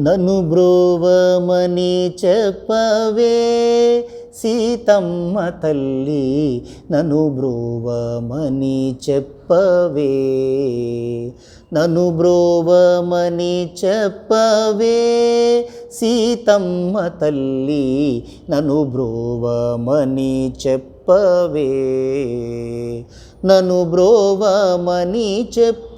నను బ్రోవమని చెప్పవే సీతమ్మ తల్లి నను బ్రోవమని చెప్పవే. నను బ్రోవమని చెప్పవే సీతమ్మ తల్లి నను బ్రోవమని చెప్పవే. నను బ్రోవమని చెప్పు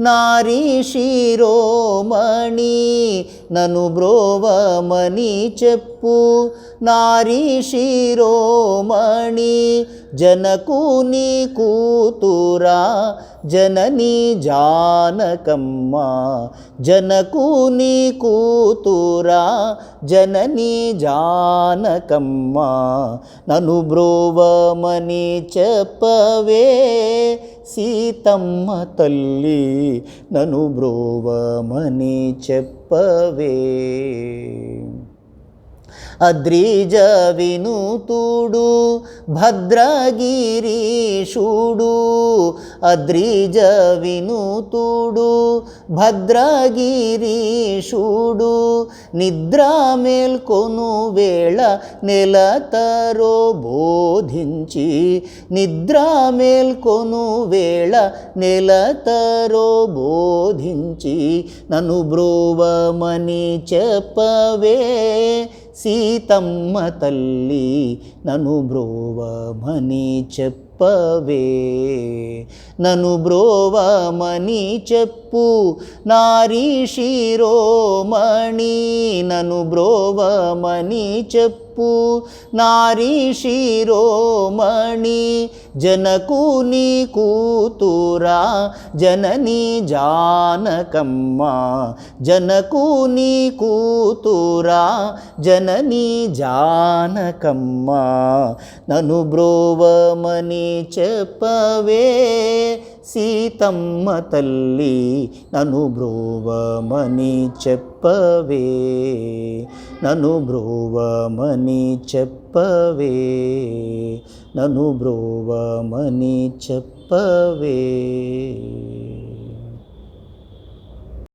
నారీ శిరోమణి నను బ్రోవమని చెప్పు. నారీ శిరోమణి జనకుని కూతురా జనని జానకమ్మ. జనకు నీ కూతురా జనని జానకమ్మ. నను బ్రోవమని చెప్పవే సీతమ్మ తల్లి నను బ్రోవమని చెప్పవే. అద్రిజ వినుతుడు భద్రగిరీషుడు. అద్రిజ వినుతుడు భద్రగిరీషుడు నిద్ర మేల్కొను వేళ నెలతరో బోధించి నిద్ర మేల్కొను వేళ నెలతరో బోధించి నన్ను బ్రోవమని చెప్పవే. సీతమ్మ తల్లి నను బ్రోవమని చెప్పవే. నను బ్రోవమని చెప్పు నారీ శిరోమణి నను బ్రోవమని చెప్పు నారీ శిరోమణి జనకుని కూతురా జనని జానకమ్మ జనకుని కూతురా జనని జానకమ్మ. నను బ్రోవమని చెప్పవే సీతమ్మ తల్లి నను బ్రోవమని చెప్పవే. నను బ్రోవమని చెప్పవే. నను బ్రోవమని చెప్పవే.